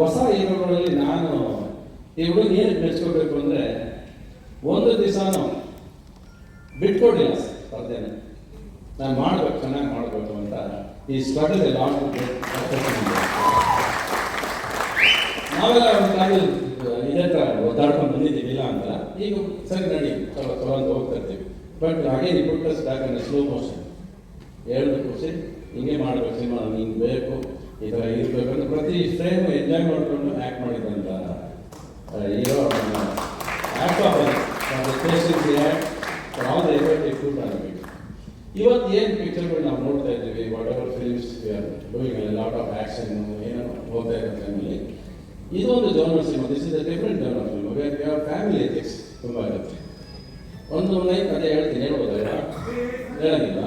ಹೊಸ ಹೀರೋಗಳಲ್ಲಿ ನಾನು ಈ ಹುಡುಗ ಏನು ಮೆಚ್ಕೋಬೇಕು ಅಂದರೆ ಒಂದು ದಿವಸನೂ ಬಿಟ್ಕೊಡಿಲ್ಲ ಸ್ಪರ್ಧೆನ. ನಾನು ಮಾಡಬೇಕು, ಚೆನ್ನಾಗಿ ಮಾಡಬೇಕು ಅಂತ ಈ ಸ್ಟ್ರಗಲ್ ಲಾಸ್ಟ್ ನಾವೆಲ್ಲ ಒಂದು ಕಾಲ, ಇದೇ ಥರ ಒದ್ದಾಡ್ಕೊಂಡು ಬಂದಿದ್ದೀವಿ, ಇಲ್ಲ ಅಂತ. ಈಗ ಸರಿ, ನಡಿ ಚಲೋ ಅಂತ ಹೋಗ್ತಾ ಇರ್ತೀವಿ. ಬಟ್ ಹಾಗೆ ಬ್ಯಾಕ್ ಅಂದರೆ ಸ್ಲೋ ಮೋಷನ್ ಹೇಳ್ಬೇಕು ಖುಷಿ ಹಿಂಗೆ ಮಾಡಬೇಕು ಸಿನಿಮಾ ಹಿಂಗೆ ಬೇಕು. ಈ ಥರ ಅಂತ ಪ್ರತಿ ಫ್ರೇಮ್ ಎಂಜಾಯ್ ಮಾಡಿಕೊಂಡು ಆ್ಯಕ್ಟ್ ಮಾಡಿದಂಥ hero act of patience act all the effect food ಆಗಬೇಕು ಇವತ್ತು ಏನು ಪಿಕ್ಚರ್ಗಳು ನಾವು ನೋಡ್ತಾ ಇದ್ದೀವಿ? Whatever films doing lot of action ಏನೋ ಹೋಗ್ತಾ ಇರೋ ಟೈಮಲ್ಲಿ ಇದೊಂದು genre cinema this is a different genre film family ethics ತುಂಬ ಇರುತ್ತೆ. ಒಂದು ನೈಟ್ ಅದೇ ಹೇಳ್ತೀನಿ. ಹೇಳ್ಬೋದಾ? ಹೇಳಂಗಿಲ್ಲ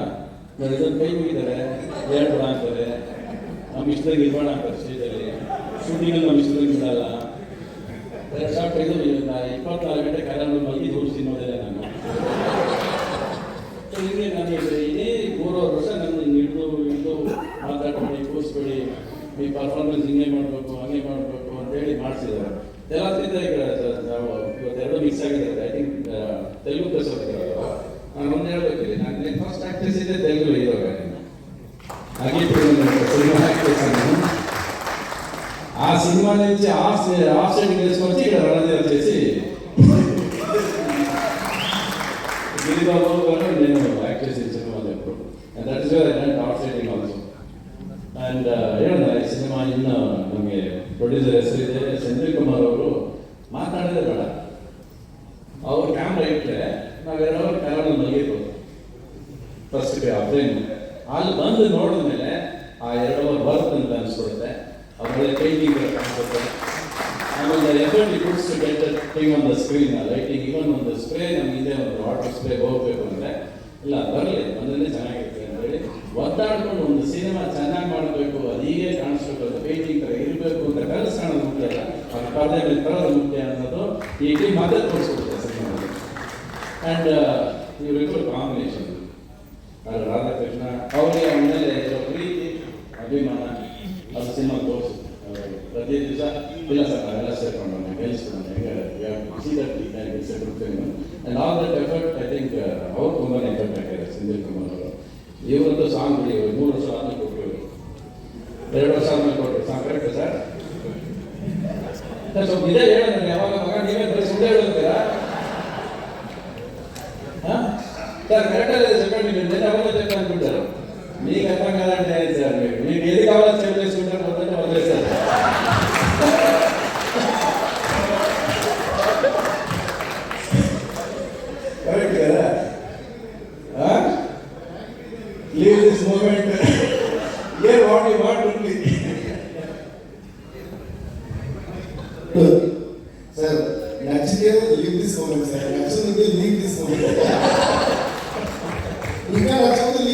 ನೋಡಿ ಇದೊಂದು ಕೈ ಮುಗಿದರೆ ಹೇಳ್ಬೇಡ ಅಂತಾರೆ ನಮ್ಮ ಇಷ್ಟರಿಗೆ ಇದು ಅಂತಾರೆ ಸ್ಟೇಜಲ್ಲಿ ಶೂಟಿಂಗಲ್ಲಿ ನಮ್ಮ ಇಷ್ಟರಿಗೆ ಬಿಡಲ್ಲ. ಶಾರ್ಟ್ ಇದು ಇಪ್ಪತ್ನಾಲ್ಕು ಗಂಟೆ ಕಾಲ ಮಲ್ಲಿ ದೂರ ತಿನ್ನೋದಿಲ್ಲ ನಾನು. ಹೀಗೆ ನಾನು ಇದೇ ಮೂರುವರೆ ವರ್ಷ ಹಿಂಗೆ ಹಿಡಿದು ಹಿಡಿದು ಮಾತಾಡ್ಬೇಡಿ ಕೂರಿಸ್ಬೇಡಿ. ಈ ಪರ್ಫಾರ್ಮೆನ್ಸ್ ಹಿಂಗೆ ಮಾಡಬೇಕು, ಹಂಗೆ ಮಾಡಬೇಕು ಅಂತೇಳಿ ಮಾಡಿಸಿದ್ದಾರೆ. ಎಲ್ಲ ನಾವು ಇವತ್ತೆರಡು ಮಿಕ್ಸ್ ಆಗಿದೆ ಐ ಥಿಂಕ್ ತೆಲುಗು ಪ್ಲಸ್ ನಾನು ಒಂದು ಹೇಳ್ಬೇಕಿಲ್ಲ. ನಾನು ಫಸ್ಟ್ ಆಕ್ಟ್ರೆಸ್ ಇದೆ ತೆಲುಗು ಹೀರೋ ಹಾಗೆ సినిమా యాక్ట్ చేశాను ఆ సినిమా నుంచి ఆఫ్ ఆఫ్ సైడ్ వేసుకొచ్చి ఇక్కడ రణదేవ్ చేసి గిరిబాబు గారు నేను యాక్ట్ చేసి సినిమాలో ఎప్పుడు and that is and of siding also and ಹೇಳೋಣ ಈ ಸಿನಿಮಾ ಇನ್ನು ನಮಗೆ ಪ್ರೊಡ್ಯೂಸರ್ ಹೆಸರಿದೆ ಸೆಂಥಿಲ್ ಕುಮಾರ್ ಅವರು ಮಾತಾಡೋದೇ ಬೇಡ ಅವ್ರು ಕ್ಯಾಮ್ರಾ ಇಟ್ಟರೆ ನಾವೆರಡು ಅವ್ರ ಕ್ಯಾಮ್ರಾ ಮಲಗಿರ್ಬೋದು ಫಸ್ಟ್ ಫ್ರೇಮ್ ಅಲ್ಲಿ ಬಂದು ನೋಡಿದ್ಮೇಲೆ ಆ ಎರಡು ಅವರ್ ವರ್ಕ್ ಅಂತ ಅನಿಸ್ಬಿಡುತ್ತೆ ಅದರಲ್ಲಿ ಪೇಂಟಿಂಗ್ ಕಾಣಿಸುತ್ತೆ. ಆಮೇಲೆ ಎಫರ್ಟ್ ಗುಡ್ಸ್ ಗೆಟ್ ಥಿಂಗ್ ಒಂದು ಸ್ಕ್ರೀನ್ ಲೈಟಿಂಗ್ ಇವನ್ ಒಂದು ಸ್ಪ್ರೇ ನಮ್ಗೆ ಇದೆ ಒಂದು ವಾಟರ್ ಸ್ಪ್ರೇ ಹೋಗ್ಬೇಕು ಅಂದರೆ. ಇಲ್ಲ, ಬರಲಿ ಬಂದ್ರೆ ಚೆನ್ನಾಗಿರುತ್ತೆ ಅಂತೇಳಿ ಒದ್ದಾಡ್ಕೊಂಡು ಒಂದು ಸಿನಿಮಾ ಚೆನ್ನಾಗಿ ಮಾಡಬೇಕು ಅದು ಹೀಗೆ ಕಾಣಿಸ್ಬೇಕು, ಅದು ಪೇಂಟಿಂಗ್ ಥರ ಇರಬೇಕು ಅಂತ ಕನಸು ಕಾಣೋದು ಮುಖ್ಯ ಅಲ್ಲ ಅವ್ರ ಪರದೆ ತರೋದು ಮುಖ್ಯ ಅನ್ನೋದು ಈ ಟೀಮ್ ಮತ್ತೆ ತೋರಿಸ್ಬಿಡುತ್ತೆ ಸಿನಿಮಾದಲ್ಲಿ. ಆ್ಯಂಡ್ ಇವರಿಬ್ಬರು ಕಾಂಬಿನೇಷನ್ ರಾಧಾಕೃಷ್ಣ ಅವರಿಗೆ ಅವನ ಮೇಲೆ ಇರೋ ಪ್ರೀತಿ ಅಭಿಮಾನ ಅದು ಸಿನಿಮಾ ತೋರಿಸುತ್ತೆ ಅವ್ರು ಪ್ರತಿ ದಿವಸ ಇಲ್ಲ ಸರ್ ನಾವೆಲ್ಲ ಸೇರ್ಕೊಂಡು ನಾವು ಗೆಲ್ಲಿಸ್ಕೊಂಡು ಹೆಂಗೆ and all that effort I think ಅವ್ರು ತುಂಬಾ ಎಫರ್ಟ್ ಹಾಕಿದ್ದಾರೆ ಸಂಜಯ್ ಕುಮಾರ್ ಅವರು ಇವರದ್ದು ಸಾಂಗ್ ಬಿಡಿ ಇವ್ರು ಮೂರು ವರ್ಷ ಆದ್ಮೇಲೆ ಕೊಟ್ಟರು ಇವರು ಎರಡು ವರ್ಷ ಆದ್ಮೇಲೆ ಕೊಟ್ಟರು ಸಾಂಗ್ ಕರೆಕ್ಟ್ ಸರ್ ಸರ್ ಸ್ವಲ್ಪ ಇದೇ ಹೇಳೋಣ ಯಾವಾಗ ಮಗ ನೀವೇ ಬರೀ ಸುಳ್ಳು సార్ కరెక్ట్ చెప్పండి మీరు నేను ఎవరు చెప్పాలనుకుంటారు మీకు అర్థం కాదంటే మీరు? మీకు ఏది కావాలో సేవ్ చేసుకుంటారు మొత్తం వదిలేస్తారు కరెక్ట్ కదా? Leave this moment a what you what sir నచ్చితే లీవ్ దిస్ సార్. నచ్చింది లీవ్ దిస్ 你看我等你。